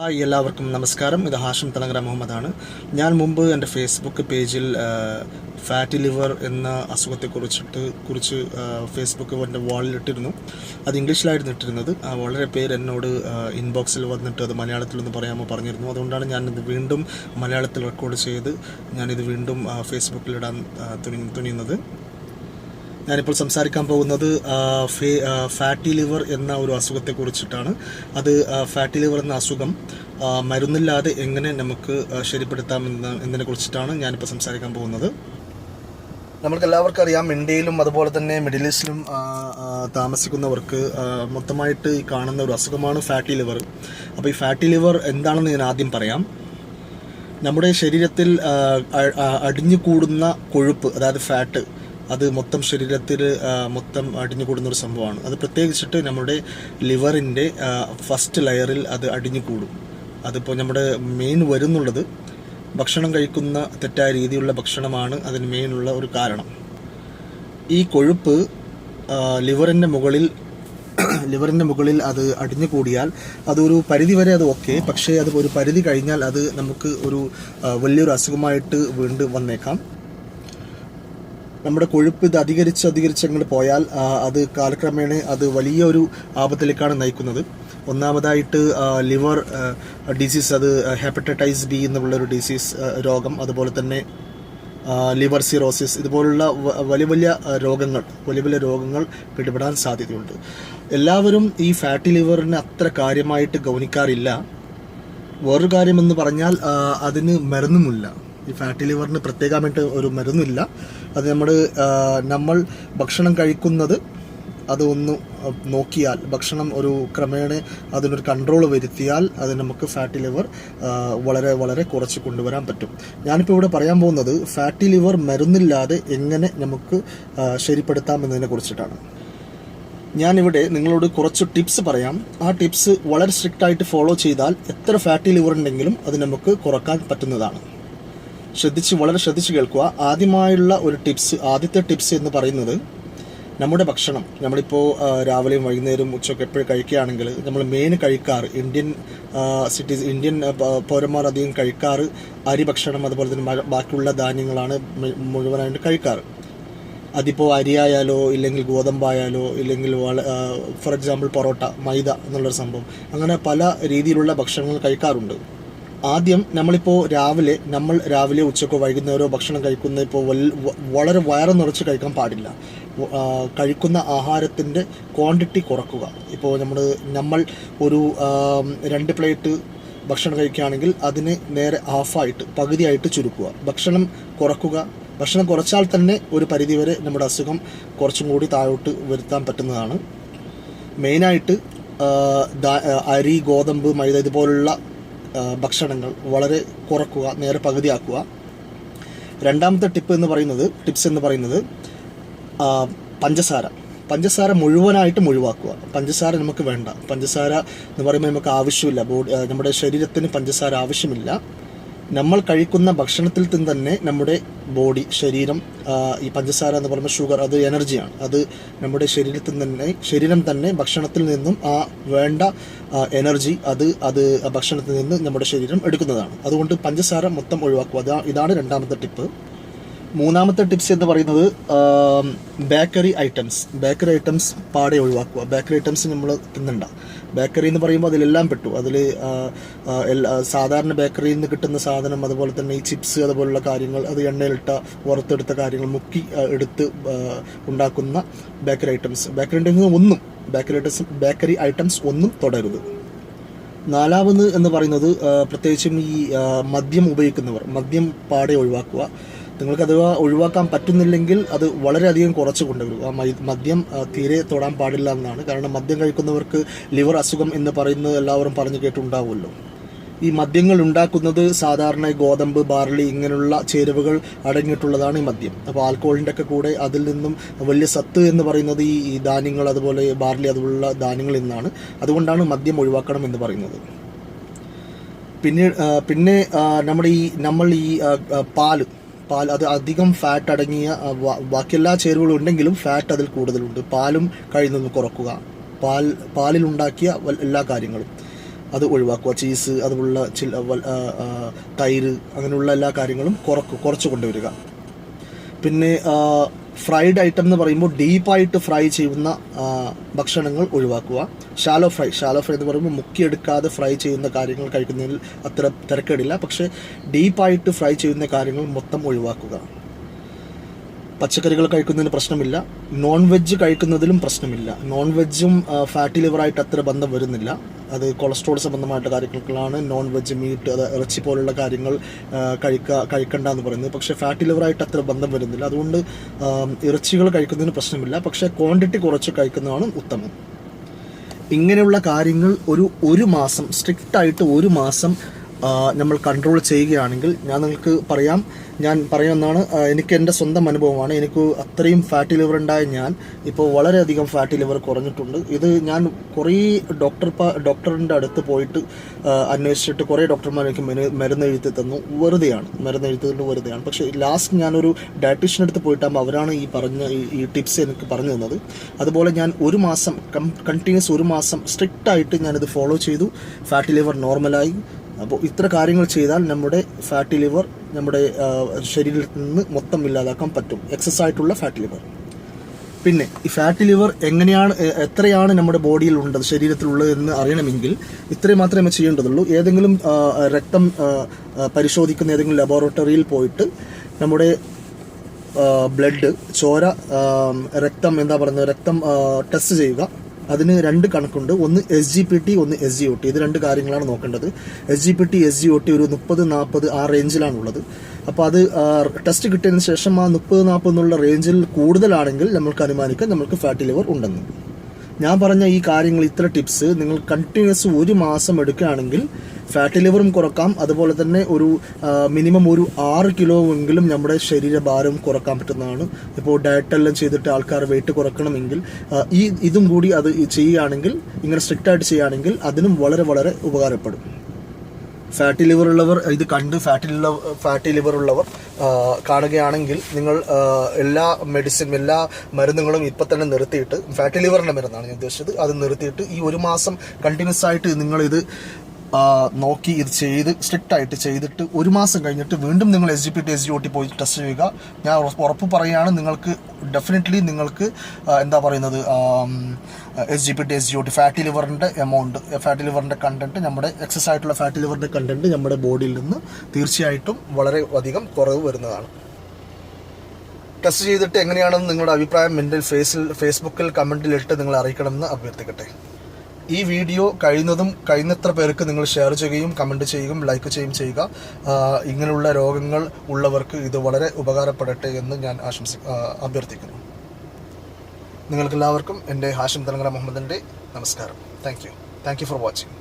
Hi എല്ലാവർക്കും നമസ്കാരം. ഇത് ഹാഷിം തലങ്കര മുഹമ്മദാണ്. ഞാൻ മുമ്പ് എന്റെ ഫേസ്ബുക്ക് പേജിൽ ഫാറ്റി ലിവർ എന്ന അസുഖത്തെക്കുറിച്ചിട്ട് കുറിച്ച് ഫേസ്ബുക്ക് എന്റെ വാളിൽ ഇട്ടിരുന്നു. അത് ഇംഗ്ലീഷിലായിരുന്നു ഇട്ടിരുന്നത്. വളരെ പേര് എന്നോട് ഇൻബോക്സിൽ വന്നിട്ട് അത് മലയാളത്തിലൊന്ന് പറയാമോ പറഞ്ഞിരുന്നു. അതുകൊണ്ടാണ് ഞാനിത് വീണ്ടും മലയാളത്തിൽ റെക്കോർഡ് ചെയ്ത് ഞാനിത് വീണ്ടും ഫേസ്ബുക്കിലിടാൻ തുനി തുനിയുന്നത്. ഞാനിപ്പോൾ സംസാരിക്കാൻ പോകുന്നത് ഫാറ്റി ലിവർ എന്ന ഒരു അസുഖത്തെ കുറിച്ചിട്ടാണ്. അത് ഫാറ്റി ലിവർ എന്ന അസുഖം മരുന്നില്ലാതെ എങ്ങനെ നമുക്ക് ശരിപ്പെടുത്താമെന്ന് ശരിപ്പെടുത്താം എന്ന് എന്നതിനെ കുറിച്ചിട്ടാണ് ഞാനിപ്പോൾ സംസാരിക്കാൻ പോകുന്നത്. നമ്മൾക്ക് എല്ലാവർക്കും അറിയാം ഇന്ത്യയിലും അതുപോലെ തന്നെ മിഡിൽ ഈസ്റ്റിലും താമസിക്കുന്നവർക്ക് മൊത്തമായിട്ട് ഈ കാണുന്ന ഒരു അസുഖമാണ് ഫാറ്റി ലിവർ. അപ്പോൾ ഈ ഫാറ്റി ലിവർ എന്താണെന്ന് ഞാൻ ആദ്യം പറയാം. നമ്മുടെ ശരീരത്തിൽ അടിഞ്ഞു കൂടുന്ന കൊഴുപ്പ് അതായത് ഫാറ്റ് അത് മൊത്തം ശരീരത്തിൽ മൊത്തം അടിഞ്ഞു കൂടുന്ന ഒരു സംഭവമാണ്. അത് പ്രത്യേകിച്ചിട്ട് നമ്മുടെ ലിവറിന്റെ ഫസ്റ്റ് ലെയറിൽ അത് അടിഞ്ഞു കൂടും അതിപ്പോൾ നമ്മുടെ മെയിൻ വരുന്നുള്ളത് ഭക്ഷണം കഴിക്കുന്ന തെറ്റായ രീതിയിലുള്ള ഭക്ഷണമാണ് അതിന് മെയിനുള്ള ഒരു കാരണം. ഈ കൊഴുപ്പ് ലിവറിന്റെ മുകളിൽ ലിവറിന്റെ മുകളിൽ അത് അടിഞ്ഞു കൂടിയാൽ അതൊരു പരിധി വരെ അത് ഓക്കെ. പക്ഷേ അത് ഒരു പരിധി കഴിഞ്ഞാൽ അത് നമുക്ക് ഒരു വലിയൊരു അസുഖമായിട്ട് വീണ്ടും വന്നേക്കാം. നമ്മുടെ കൊഴുപ്പ് ഇത് അധികരിച്ച് അധികരിച്ച് അങ്ങോട്ട് പോയാൽ അത് കാലക്രമേണ അത് വലിയൊരു ആപത്തിലേക്കാണ് നയിക്കുന്നത്. ഒന്നാമതായിട്ട് ലിവർ ഡിസീസ് അത് ഹെപ്പറ്റൈറ്റിസ് ബി എന്നുള്ളൊരു ഡിസീസ് രോഗം അതുപോലെ തന്നെ ലിവർ സിറോസിസ് ഇതുപോലുള്ള വലിയ വലിയ രോഗങ്ങൾ വലിയ വലിയ രോഗങ്ങൾ പിടിപെടാൻ സാധ്യതയുണ്ട്. എല്ലാവരും ഈ ഫാറ്റി ലിവറിനെ അത്ര കാര്യമായിട്ട് ഗൗനിക്കാറില്ല. വേറൊരു കാര്യമെന്ന് പറഞ്ഞാൽ അതിന് മരുന്നുമില്ല. ഈ ഫാറ്റി ലിവറിന് പ്രത്യേകമായിട്ട് ഒരു മരുന്നില്ല. അത് നമ്മൾ നമ്മൾ ഭക്ഷണം കഴിക്കുന്നത് അത് ഒന്ന് നോക്കിയാൽ ഭക്ഷണം ഒരു ക്രമേണ അതിനൊരു കൺട്രോൾ വരുത്തിയാൽ അത് നമുക്ക് ഫാറ്റി ലിവർ വളരെ വളരെ കുറച്ച് കൊണ്ടുവരാൻ പറ്റും. ഞാനിപ്പോൾ ഇവിടെ പറയാൻ പോകുന്നത് ഫാറ്റി ലിവർ മരുന്നില്ലാതെ എങ്ങനെ നമുക്ക് ശരിപ്പെടുത്താം എന്നതിനെ കുറിച്ചിട്ടാണ്. ഞാനിവിടെ നിങ്ങളോട് കുറച്ച് ടിപ്സ് പറയാം. ആ ടിപ്സ് വളരെ സ്ട്രിക്റ്റ് ആയിട്ട് ഫോളോ ചെയ്താൽ എത്ര ഫാറ്റി ലിവർ ഉണ്ടെങ്കിലും അത് നമുക്ക് കുറയ്ക്കാൻ പറ്റുന്നതാണ്. ശ്രദ്ധിച്ച് വളരെ ശ്രദ്ധിച്ച് കേൾക്കുക. ആദ്യമായുള്ള ഒരു ടിപ്സ് ആദ്യത്തെ ടിപ്സ് എന്ന് പറയുന്നത് നമ്മുടെ ഭക്ഷണം. നമ്മളിപ്പോൾ രാവിലെയും വൈകുന്നേരവും ഉച്ചയ്ക്ക് എപ്പോഴും കഴിക്കുകയാണെങ്കിൽ നമ്മൾ മെയിൻ കഴിക്കാറ് ഇന്ത്യൻ സിറ്റീസ് ഇന്ത്യൻ പൗരന്മാർ അധികം കഴിക്കാറ് അരി ഭക്ഷണം അതുപോലെ തന്നെ ബാക്കിയുള്ള ധാന്യങ്ങളാണ് മുഴുവനായിട്ട് കഴിക്കാറ്. അതിപ്പോൾ അരിയായാലോ ഇല്ലെങ്കിൽ ഗോതമ്പായാലോ ഇല്ലെങ്കിൽ ഫോർ എക്സാമ്പിൾ പൊറോട്ട മൈദ എന്നുള്ളൊരു സംഭവം. അങ്ങനെ പല രീതിയിലുള്ള ഭക്ഷണങ്ങൾ കഴിക്കാറുണ്ട്. ആദ്യം നമ്മളിപ്പോൾ രാവിലെ നമ്മൾ രാവിലെ ഉച്ചക്കോ വൈകുന്നേരോ ഭക്ഷണം കഴിക്കുന്ന ഇപ്പോൾ വളരെ വയറ് നിറച്ച് കഴിക്കാൻ പാടില്ല. കഴിക്കുന്ന ആഹാരത്തിന്റെ ക്വാണ്ടിറ്റി കുറക്കുക. ഇപ്പോൾ നമ്മൾ നമ്മൾ ഒരു രണ്ട് പ്ലേറ്റ് ഭക്ഷണം കഴിക്കുകയാണെങ്കിൽ അതിന് നേരെ ഹാഫായിട്ട് പകുതിയായിട്ട് ചുരുക്കുക. ഭക്ഷണം കുറക്കുക. ഭക്ഷണം കുറച്ചാൽ തന്നെ ഒരു പരിധിവരെ നമ്മുടെ അസുഖം കുറച്ചും കൂടി താഴോട്ട് വരുത്താൻ പറ്റുന്നതാണ്. മെയിനായിട്ട് അരി ഗോതമ്പ് മൈദ ഇതുപോലുള്ള ഭക്ഷണങ്ങൾ വളരെ കുറക്കുക നേരെ പകുതിയാക്കുക. രണ്ടാമത്തെ ടിപ്പ് എന്ന് പറയുന്നത് ടിപ്സ് എന്ന് പറയുന്നത് പഞ്ചസാര. പഞ്ചസാര മുഴുവനായിട്ട് ഒഴിവാക്കുക. പഞ്ചസാര നമുക്ക് വേണ്ട. പഞ്ചസാര എന്ന് പറയുമ്പോൾ നമുക്ക് ആവശ്യമില്ല. ബോഡി നമ്മുടെ ശരീരത്തിന് പഞ്ചസാര ആവശ്യമില്ല. നമ്മൾ കഴിക്കുന്ന ഭക്ഷണത്തിൽ നിന്ന് തന്നെ നമ്മുടെ ബോഡി ശരീരം ഈ പഞ്ചസാര എന്ന് പറയുമ്പോൾ ഷുഗർ അത് എനർജിയാണ്. അത് നമ്മുടെ ശരീരത്തിൽ തന്നെ ശരീരം തന്നെ ഭക്ഷണത്തിൽ നിന്നും ആ വേണ്ട എനർജി അത് അത് ഭക്ഷണത്തിൽ നിന്ന് നമ്മുടെ ശരീരം എടുക്കുന്നതാണ്. അതുകൊണ്ട് പഞ്ചസാര മൊത്തം ഒഴിവാക്കുക. അതാ ഇതാണ് രണ്ടാമത്തെ ടിപ്പ്. മൂന്നാമത്തെ ടിപ്സ് എന്ന് പറയുന്നത് ബേക്കറി ഐറ്റംസ് ബേക്കറി ഐറ്റംസ് പാടെ ഒഴിവാക്കുക. ബേക്കറി ഐറ്റംസ് നമ്മൾ തിന്നണ്ട. ബേക്കറി എന്ന് പറയുമ്പോൾ അതിലെല്ലാം പെട്ടു. അതിൽ സാധാരണ ബേക്കറിയിൽ നിന്ന് കിട്ടുന്ന സാധനം അതുപോലെ തന്നെ ഈ ചിപ്സ് അതുപോലുള്ള കാര്യങ്ങൾ അത് എണ്ണയിലിട്ട വറുത്തെടുത്ത കാര്യങ്ങൾ മുക്കി എടുത്ത് ഉണ്ടാക്കുന്ന ബേക്കറി ഐറ്റംസ് ബേക്കറി ഐറ്റംസ് ഒന്നും ബേക്കറി ഐറ്റംസ് ബേക്കറി ഐറ്റംസ് ഒന്നും തുടരുത്. നാലാമത് എന്ന് പറയുന്നത് പ്രത്യേകിച്ചും ഈ മദ്യം ഉപയോഗിക്കുന്നവർ മദ്യം പാടെ ഒഴിവാക്കുക. നിങ്ങൾക്ക് അഥവാ ഒഴിവാക്കാൻ പറ്റുന്നില്ലെങ്കിൽ അത് വളരെയധികം കുറച്ച് കൊണ്ടുവരും. ആ മദ്യം തീരെ തൊടാൻ പാടില്ല എന്നാണ്. കാരണം മദ്യം കഴിക്കുന്നവർക്ക് ലിവർ അസുഖം എന്ന് പറയുന്നത് എല്ലാവരും പറഞ്ഞു കേട്ടുണ്ടാവുമല്ലോ ഈ മദ്യങ്ങൾ ഉണ്ടാക്കുന്നത് സാധാരണ ഗോതമ്പ് ബാർലി ഇങ്ങനെയുള്ള ചേരുവകൾ അടങ്ങിയിട്ടുള്ളതാണ് ഈ മദ്യം. അപ്പോൾ ആൽക്കോളിന്റെ ഒക്കെ കൂടെ അതിൽ നിന്നും വലിയ സത്ത് എന്ന് പറയുന്നത് ഈ ധാന്യങ്ങൾ അതുപോലെ ബാർലി അതുപോലുള്ള ധാന്യങ്ങളിൽ നിന്നാണ്. അതുകൊണ്ടാണ് മദ്യം ഒഴിവാക്കണം എന്ന് പറയുന്നത്. പിന്നെ പിന്നെ നമ്മുടെ ഈ നമ്മൾ ഈ പാൽ പാൽ അത് അധികം ഫാറ്റ് അടങ്ങിയ ബാക്കിയെല്ലാ ചേരുവകളും ഉണ്ടെങ്കിലും ഫാറ്റ് അതിൽ കൂടുതലുണ്ട്. പാലും കഴിഞ്ഞൊന്ന് കുറക്കുക. പാൽ പാലിൽ ഉണ്ടാക്കിയ എല്ലാ കാര്യങ്ങളും. അത് ഒഴിവാക്കുക. ചീസ് അതുപോലുള്ള ആ, തൈര് അങ്ങനെയുള്ള എല്ലാ കാര്യങ്ങളും കുറക്ക് കുറച്ച് കൊണ്ടുവരിക. പിന്നെ ഫ്രൈഡ് ഐറ്റം എന്ന് പറയുമ്പോൾ ഡീപ്പായിട്ട് ഫ്രൈ ചെയ്യുന്ന ഭക്ഷണങ്ങൾ ഒഴിവാക്കുക. ഷാലോ ഫ്രൈ ഷാലോ ഫ്രൈ എന്ന് പറയുമ്പോൾ മുക്കിയെടുക്കാതെ ഫ്രൈ ചെയ്യുന്ന കാര്യങ്ങൾ കഴിക്കുന്നതിൽ അത്ര തിരക്കേടില്ല. പക്ഷേ ഡീപ്പായിട്ട് ഫ്രൈ ചെയ്യുന്ന കാര്യങ്ങൾ മൊത്തം ഒഴിവാക്കുക. പച്ചക്കറികൾ കഴിക്കുന്നതിന് പ്രശ്നമില്ല. നോൺ വെജ് കഴിക്കുന്നതിലും പ്രശ്നമില്ല. നോൺ വെജും ഫാറ്റി ലിവറായിട്ട് അത്ര ബന്ധം വരുന്നില്ല. അത് കൊളസ്ട്രോൾ സംബന്ധമായിട്ട് കാര്യങ്ങൾക്കാണ് നോൺ വെജ് മീറ്റ് അത് ഇറച്ചി പോലുള്ള കാര്യങ്ങൾ കഴിക്കുക കഴിക്കണ്ട എന്ന് പറയുന്നത്. പക്ഷേ ഫാറ്റി ലിവറായിട്ട് അത്ര ബന്ധം വരുന്നില്ല. അതുകൊണ്ട് ഇറച്ചികൾ കഴിക്കുന്നതിന് പ്രശ്നമില്ല. പക്ഷേ ക്വാണ്ടിറ്റി കുറച്ച് കഴിക്കുന്നതാണ് ഉത്തമം. ഇങ്ങനെയുള്ള കാര്യങ്ങൾ ഒരു ഒരു മാസം സ്ട്രിക്റ്റായിട്ട് ഒരു മാസം നമ്മൾ കൺട്രോൾ ചെയ്യുകയാണെങ്കിൽ ഞാൻ നിങ്ങൾക്ക് പറയാം. ഞാൻ പറയുന്നതാണ് എനിക്ക് എന്റെ സ്വന്തം അനുഭവമാണ്. എനിക്ക് അത്രയും ഫാറ്റി ലിവർ ഉണ്ടായ ഞാൻ ഇപ്പോൾ വളരെയധികം ഫാറ്റി ലിവർ കുറഞ്ഞിട്ടുണ്ട്. ഇത് ഞാൻ കുറേ ഡോക്ടർ ഡോക്ടറിന്റെ അടുത്ത് പോയിട്ട് അന്വേഷിച്ചിട്ട് കുറേ ഡോക്ടർമാർ എനിക്ക് മരുന്ന് എഴുതി തന്നു. വെറുതെയാണ്. മരുന്ന് എഴുതുന്നത് വെറുതെയാണ്. പക്ഷേ ലാസ്റ്റ് ഞാനൊരു ഡയറ്റീഷ്യന്റെ അടുത്ത് പോയിട്ടാകുമ്പോൾ അവരാണ് ഈ പറഞ്ഞ ഈ ടിപ്സ് എനിക്ക് പറഞ്ഞു തന്നത്. അതുപോലെ ഞാൻ ഒരു മാസം കണ്ടിന്യൂസ് ഒരു മാസം സ്ട്രിക്റ്റായിട്ട് ഞാനിത് ഫോളോ ചെയ്തു. ഫാറ്റി ലിവർ നോർമലായി അപ്പോൾ ഇത്ര കാര്യങ്ങൾ ചെയ്താൽ നമ്മുടെ ഫാറ്റി ലിവർ നമ്മുടെ ശരീരത്തിൽ നിന്ന് മൊത്തം ഇല്ലാതാക്കാൻ പറ്റും. എക്സസ് ആയിട്ടുള്ള ഫാറ്റി ലിവർ പിന്നെ ഈ ഫാറ്റി ലിവർ എങ്ങനെയാണ് എത്രയാണ് നമ്മുടെ ബോഡിയിൽ ഉള്ളത് ശരീരത്തിലുള്ളത് എന്ന് അറിയണമെങ്കിൽ ഇത്രയും മാത്രമേ ചെയ്യേണ്ടതുള്ളൂ. ഏതെങ്കിലും രക്തം പരിശോധിക്കുന്ന ഏതെങ്കിലും ലബോറട്ടറിയിൽ പോയിട്ട് നമ്മുടെ ബ്ലഡ് ചോര രക്തം എന്താ പറയുന്നത് രക്തം ടെസ്റ്റ് ചെയ്യുക. അതിന് രണ്ട് കണക്കുണ്ട്. ഒന്ന് എസ് ജി പി ടി ഒന്ന് എസ് ജി ഒ ടി ഇത് രണ്ട് കാര്യങ്ങളാണ് നോക്കേണ്ടത്. S G P T S G O T ഒരു മുപ്പത് നാൽപ്പത് ആ റേഞ്ചിലാണുള്ളത്. അപ്പോൾ അത് ടെസ്റ്റ് കിട്ടിയതിന് ശേഷം ആ മുപ്പത് നാൽപ്പത് എന്നുള്ള റേഞ്ചിൽ കൂടുതലാണെങ്കിൽ നമ്മൾക്ക് അനുമാനിക്കാം നമ്മൾക്ക് ഫാറ്റി ലിവർ ഉണ്ടെന്ന്. ഞാൻ പറഞ്ഞ ഈ കാര്യങ്ങൾ ഇത്ര ടിപ്സ് നിങ്ങൾ കണ്ടിന്യൂസ് ഒരു മാസം എടുക്കുകയാണെങ്കിൽ ഫാറ്റി ലിവറും കുറക്കാം. അതുപോലെ തന്നെ ഒരു മിനിമം ഒരു ആറ് കിലോ എങ്കിലും നമ്മുടെ ശരീരഭാരം കുറയ്ക്കാൻ പറ്റുന്നതാണ്. ഇപ്പോൾ ഡയറ്റെല്ലാം ചെയ്തിട്ട് ആൾക്കാർ വെയിറ്റ് കുറക്കണമെങ്കിൽ ഈ ഇതും കൂടി അത് ചെയ്യുകയാണെങ്കിൽ ഇങ്ങനെ സ്ട്രിക്റ്റ് ആയിട്ട് ചെയ്യുകയാണെങ്കിൽ അതിനും വളരെ വളരെ ഉപകാരപ്പെടും. ഫാറ്റി ലിവർ ഉള്ളവർ ഇത് കണ്ട് ഫാറ്റി ഫാറ്റി ലിവർ ഉള്ളവർ കാണുകയാണെങ്കിൽ നിങ്ങൾ എല്ലാ മെഡിസിൻ എല്ലാ മരുന്നുകളും ഇപ്പം തന്നെ നിർത്തിയിട്ട് ഫാറ്റി ലിവറിന്റെ മരുന്നാണ് ഞാൻ ഉദ്ദേശിച്ചത്. അത് നിർത്തിയിട്ട് ഈ ഒരു മാസം കണ്ടിന്യൂസ് ആയിട്ട് നിങ്ങളിത് നോക്കി ഇത് ചെയ്ത് സ്ട്രിക്റ്റ് ആയിട്ട് ചെയ്തിട്ട് ഒരു മാസം കഴിഞ്ഞിട്ട് വീണ്ടും നിങ്ങൾ S G P T S G O T പോയി ടെസ്റ്റ് ചെയ്യുക. ഞാൻ ഉറപ്പ് പറയുകയാണ് നിങ്ങൾക്ക് ഡെഫിനറ്റ്ലി നിങ്ങൾക്ക് എന്താ പറയുന്നത് S G P T S G O T fatty ലിവറിന്റെ amount fatty ലിവറിന്റെ കണ്ടന്റ് നമ്മുടെ എക്സസ് ആയിട്ടുള്ള ഫാറ്റി ലിവറിന്റെ കണ്ടന്റ് നമ്മുടെ ബോഡിയിൽ നിന്ന് തീർച്ചയായിട്ടും വളരെ അധികം കുറവ് വരുന്നതാണ്. ടെസ്റ്റ് ചെയ്തിട്ട് എങ്ങനെയാണെന്ന് നിങ്ങളുടെ അഭിപ്രായം എന്റെ ഫേസിൽ ഫേസ്ബുക്കിൽ കമന്റിലിട്ട് നിങ്ങൾ അറിയിക്കണമെന്ന് അഭ്യർത്ഥിക്കട്ടെ. ഈ വീഡിയോ കഴിയുന്നതും കഴിയുന്നത്ര പേർക്ക് നിങ്ങൾ ഷെയർ ചെയ്യുകയും കമന്റ് ചെയ്യുകയും ലൈക്ക് ചെയ്യുകയും ചെയ്യുക. ഇങ്ങനെയുള്ള രോഗങ്ങൾ ഉള്ളവർക്ക് ഇത് വളരെ ഉപകാരപ്പെടട്ടെ എന്ന് ഞാൻ ആശംസ അഭ്യർത്ഥിക്കുന്നു. നിങ്ങൾക്കെല്ലാവർക്കും എന്റെ ഹാഷിം തലങ്കര മുഹമ്മദിന്റെ നമസ്കാരം. Thank you thank you for watching